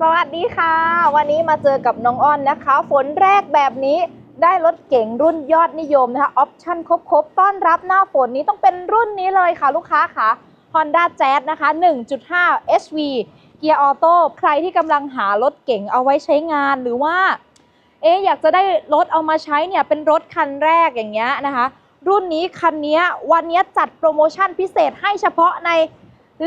สวัสดีค่ะ วันนี้มาเจอกับน้องอ้อนนะคะ ฝนแรกแบบนี้ได้รถเก๋งรุ่นยอดนิยมนะคะออปชั่นครบๆ ต้อนรับหน้าฝนนี้ต้องเป็นรุ่นนี้เลยค่ะลูกค้าค่ะ Honda Jazz นะคะ 1.5 HV เกียร์ออโต้ใครที่กำลังหารถเก๋งเอาไว้ใช้งานหรือว่า เอ๊อยากจะได้รถเอามาใช้เนี่ยเป็นรถคันแรกอย่างเงี้ยนะคะ รุ่นนี้คันนี้วันนี้จัดโปรโมชั่นพิเศษให้เฉพาะใน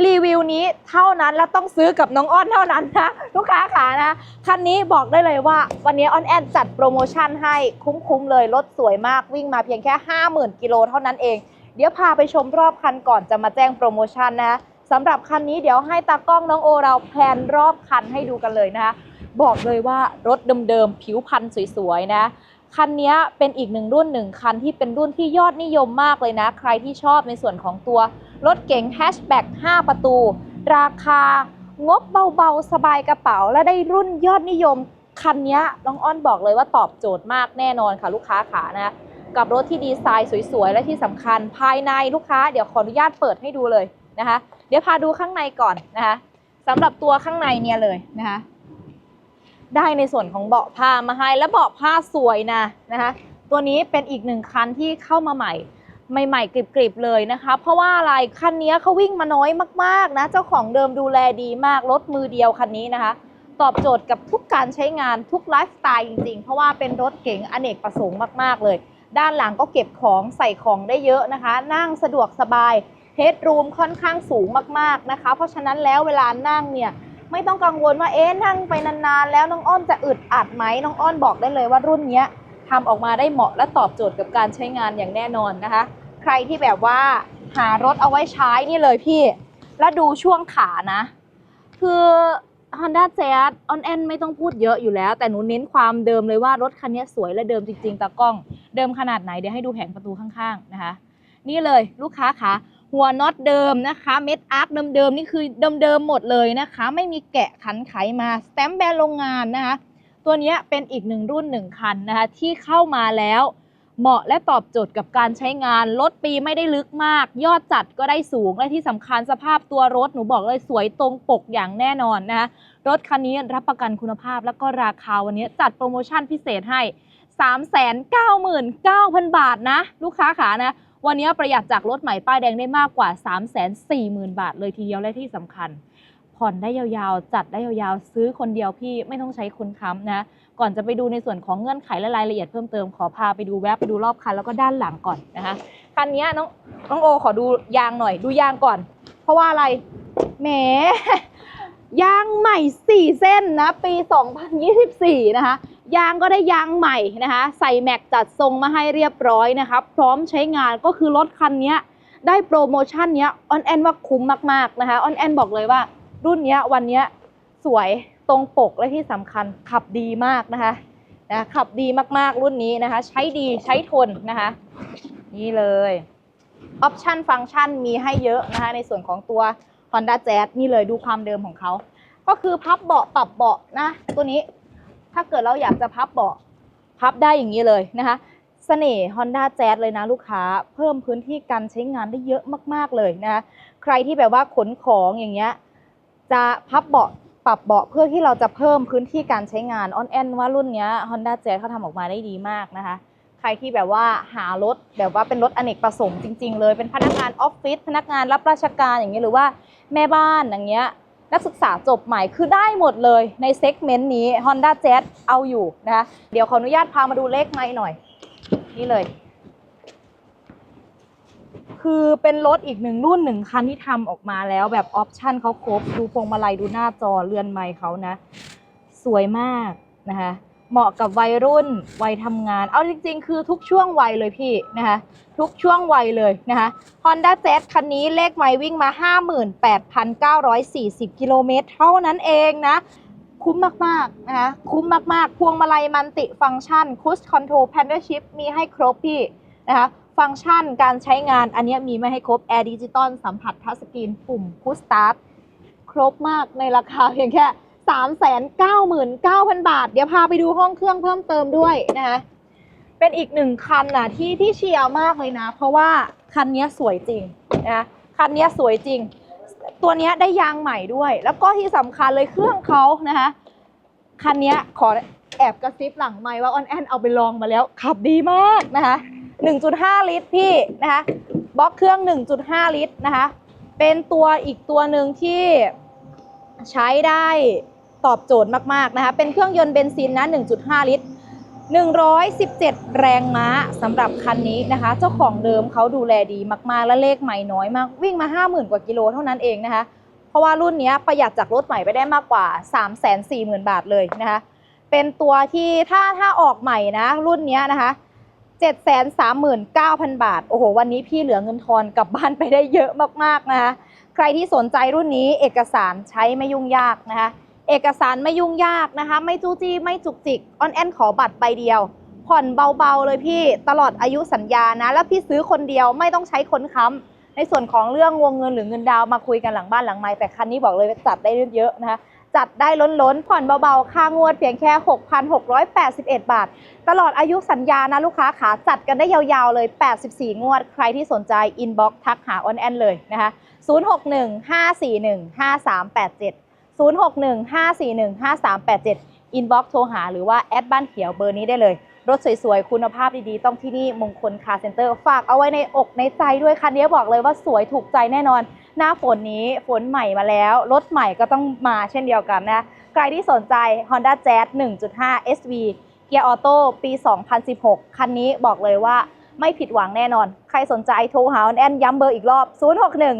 รีวิวนี้เท่านั้นและต้องซื้อกับน้องอ้อนเท่านั้นนะลูกค้าขานะคันนี้บอกได้เลยว่า วันนี้ออนแอนจัดโปรโมชั่นให้คุ้มๆเลยรถสวยมากวิ่งมาเพียงแค่ 50,000กิโลเท่านั้นเอง เดี๋ยวพาไปชมรอบคันก่อนจะมาแจ้งโปรโมชั่นนะสำหรับคันนี้เดี๋ยวให้ตากล้องน้องโอเราแพลนรอบคันให้ดูกันเลยนะคะบอกเลยว่ารถเดิมๆผิวพันสวยๆนะ คันนี้เป็นอีกหนึ่งรุ่นหนึ่งคันที่เป็นรุ่นที่ยอดนิยมมากเลยนะ ใครที่ชอบในส่วนของตัวรถเก๋งแฮชแบ็ก5 ประตู ราคางบเบาๆ สบายกระเป๋า และได้รุ่นยอดนิยม คันนี้น้องอ้อนบอกเลยว่าตอบโจทย์มากแน่นอนค่ะลูกค้าขานะกับรถที่ดีไซน์สวยๆ และที่สำคัญภายในลูกค้า เดี๋ยวขออนุญาตเปิดให้ดูเลยนะคะ เดี๋ยวพาดูข้างในก่อนนะคะสำหรับตัวข้างในเนี่ยเลยนะคะ ได้ในส่วนของเบาะผ้ามาให้และเบาะผ้าสวยนะนะคะตัวนี้เป็นอีกหนึ่งคันที่เข้ามาใหม่ใหม่ๆกริบๆเลยนะคะ เพราะว่าอะไรคันนี้เขาวิ่งมาน้อยมากๆนะเจ้าของเดิมดูแลดีมากรถมือเดียวคันนี้นะคะ ตอบโจทย์กับทุกการใช้งานทุกไลฟ์สไตล์จริงๆ เพราะว่าเป็นรถเก๋งอเนกประสงค์มากๆเลย ด้านหลังก็เก็บของใส่ของได้เยอะนะคะ นั่งสะดวกสบายเฮดรูมค่อนข้างสูงมากๆนะคะ เพราะฉะนั้นแล้วเวลานั่งเนี่ย ไม่ต้องกังวลว่าเอ๊ะนั่งไปนานๆ แล้วน้องอ้อนจะอึดอัดไหมน้องอ้อนบอกได้เลยว่ารุ่นนี้ทำออกมาได้เหมาะและตอบโจทย์กับการใช้งานอย่างแน่นอนนะคะ ใครที่แบบว่าหารถเอาไว้ใช้นี่เลยพี่ แล้วดูช่วงขานะ คือ Honda Jazz on end ไม่ต้องพูดเยอะอยู่แล้ว แต่หนูเน้นความเดิมเลยว่ารถคันนี้สวยและเดิมจริงๆตากล้อง เดิมขนาดไหนเดี๋ยวให้ดูแผงประตูข้างๆนะคะ นี่เลยลูกค้าคะ หัวน็อตเดิมนะคะ เม็ดอาร์คเดิมๆนี่คือเดิมๆหมดเลยนะคะ ไม่มีแกะขันไขมาสแตมแบรนด์โรงงานนะคะ ตัวนี้เป็นอีกหนึ่งรุ่นหนึ่งคันนะคะ ที่เข้ามาแล้วเหมาะและตอบโจทย์กับการใช้งานรถปีไม่ได้ลึกมาก ยอดจัดก็ได้สูง และที่สำคัญสภาพตัวรถหนูบอกเลยสวยตรงปกอย่างแน่นอนนะคะรถคันนี้รับประกันคุณภาพแล้วก็ราคาวันนี้จัดโปรโมชั่นพิเศษให้ 399,000 บาทนะ ลูกค้าขานะ วันนี้ประหยัดจากรถใหม่ป้ายแดงได้มากกว่า 340,000 บาท เลยทีเดียวและที่สำคัญ ผ่อนได้ยาวๆ จัดได้ยาวๆ ซื้อคนเดียวพี่ไม่ต้องใช้คนค้ำนะ ก่อนจะไปดูในส่วนของเงื่อนไขและรายละเอียดเพิ่มเติมขอพาไปดูแวบไปดูรอบคันแล้วก็ด้านหลังก่อนนะคะคันนี้น้องน้องโอขอดูยางหน่อย ดูยางก่อน เพราะว่าอะไรแหมยางใหม่ 4 เส้นนะ ปี 2024 นะคะ ยางก็ได้ยางใหม่นะคะ ใส่แม็กจัดทรงมาให้เรียบร้อยนะคะ พร้อมใช้งานก็คือรถคันนี้ได้โปรโมชั่นเนี้ยออนแอนว่าคุ้มมากๆนะคะออนแอนบอกเลยว่า รุ่นเนี้ยวันเนี้ยสวยตรงปกและที่สำคัญขับดีมากนะคะนะขับดีมากๆรุ่นนี้นะคะ ใช้ดีใช้ทนนะคะ นี่เลยออปชันฟังก์ชันมีให้เยอะนะคะ ในส่วนของตัว Honda Jazz นี่เลยดูความเดิมของเขา ก็คือพับเบาะปรับเบาะนะ ตัวนี้ ถ้าเกิดเราอยากจะพับเบาะพับได้อย่างนี้เลยนะคะเสน่ห์ Honda Jazz เลยนะลูกค้า เพิ่มพื้นที่การใช้งานได้เยอะมากๆเลยนะคะใครที่แบบว่าขนของอย่างเงี้ยจะพับเบาะปรับเบาะเพื่อที่เราจะเพิ่มพื้นที่การใช้งานออนแอนว่ารุ่นเนี้ย Honda Jazz เขาทำออกมาได้ดีมากนะคะ ใครที่แบบว่าหารถแบบว่าเป็นรถอเนกประสงค์จริง ๆ เลยเป็นพนักงานออฟฟิศพนักงานรับราชการอย่างเงี้ยหรือว่าแม่บ้านอย่างเงี้ย นักศึกษาจบใหม่คือได้หมดเลยในเซกเมนต์นี้ Honda Jazz เอาอยู่นะคะเดี๋ยวขออนุญาตพามาดูเลขไม้หน่อย นี่เลย คือเป็นรถอีกหนึ่งรุ่นหนึ่งคันที่ทำออกมาแล้วแบบออปชั่นเขาครบ ดูพวงมาลัยดูหน้าจอเรือนไม้เขานะ สวยมากนะคะ เหมาะกับวัยรุ่นวัยทำงาน เอาจริง ๆ คือทุกช่วงวัยเลยพี่นะคะ ทุกช่วงวัยเลยนะคะ Honda Z คันนี้เลขไมล์วิ่งมา 58,940 กิโลเมตรเท่านั้นเองนะ คุ้มมากๆนะคะ คุ้มมากๆ พวงมาลัยมันติฟังก์ชันคูสคอนโทรลแพนเดอร์ชิพมีให้ครบพี่นะคะฟังก์ชันการใช้งานอันนี้มีไม่ให้ครบแอร์ดิจิตอลสัมผัสทัชสกรีนปุ่มพุชสตาร์ทครบมากในราคาเพียงแค่ 399,000 บาท เดี๋ยวพาไปดูห้องเครื่องเพิ่มเติมด้วยนะคะเป็นอีกหนึ่งคันน่ะที่ที่เชียร์มากเลยนะ เพราะว่าคันนี้สวยจริงนะคันนี้สวยจริง ตัวนี้ได้ยางใหม่ด้วย แล้วก็ที่สำคัญเลยเครื่องเขานะคะคันนี้ขอแอบกระซิบหลังไมค์ว่าออนแอนเอาไปลองมาแล้ว ขับดีมากนะคะ 1.5 ลิตรพี่นะคะบล็อกเครื่อง 1.5 ลิตรนะคะ เป็นตัวอีกตัวหนึ่งที่ใช้ได้ ตอบโจทย์มากๆนะคะ เป็นเครื่องยนต์เบนซินนะ 1.5 ลิตร 117 แรงม้าสำหรับคันนี้นะคะ เจ้าของเดิมเขาดูแลดีมากๆ และเลขใหม่น้อยมาก วิ่งมา 50,000 กว่ากิโลเท่านั้นเองนะคะ เพราะว่ารุ่นนี้ประหยัดจากรถใหม่ไปได้มากกว่า 340,000 บาทเลยนะคะ เป็นตัวที่ถ้าถ้าออกใหม่นะ รุ่นนี้นะคะ739,000 บาท โอ้โห วันนี้พี่เหลือเงินทอนกลับบ้านไปได้เยอะมากๆนะคะ ใครที่สนใจรุ่นนี้เอกสารใช้ไม่ยุ่งยากนะคะ เอกสารไม่ยุ่งยากนะคะ ไม่จู้จี้ไม่จุกจิกออนแอนขอบัตรใบเดียว ผ่อนเบาๆเลยพี่ตลอดอายุสัญญานะ แล้วพี่ซื้อคนเดียวไม่ต้องใช้คนค้ำในส่วนของเรื่องวงเงินหรือเงินดาวมาคุยกันหลังบ้านหลังไม้แต่คันนี้บอกเลยจัดได้เยอะๆนะคะจัดได้ล้นๆ ผ่อนเบาๆ ค่างวดเพียงแค่ 6,681 บาท ตลอดอายุสัญญานะลูกค้าขาจัดกันได้ยาวๆ เลย 84 งวด ใครที่สนใจอินบ็อกซ์ทักหาออนแอนเลยนะคะ 061-541-5387 นบ็อกโทรหาหรือว่าแอดบ้านเขียวเบอร์นี้ได้เลย รถสวยๆ คุณภาพดีๆ ต้องที่นี่มงคลคาร์เซ็นเตอร์ ฝากเอาไว้ในอกในใจด้วยคันนี้บอกเลยว่าสวยถูกใจแน่นอน หน้าฝนนี้ฝนใหม่มาแล้ว รถใหม่ก็ต้องมาเช่นเดียวกันนะ ใครที่สนใจ Honda Jazz 1.5 SV เกียร์ออโต้ปี 2016 คันนี้บอกเลยว่าไม่ผิดหวังแน่นอน ใครสนใจโทรหาออนแอนย้ำเบอร์อีกรอบ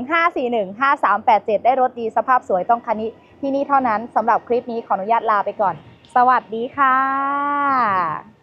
0615415387 ได้รถดีสภาพสวยต้องคันนี้ ที่นี่เท่านั้นสำหรับคลิปนี้ขออนุญาตลาไปก่อน สวัสดีค่ะ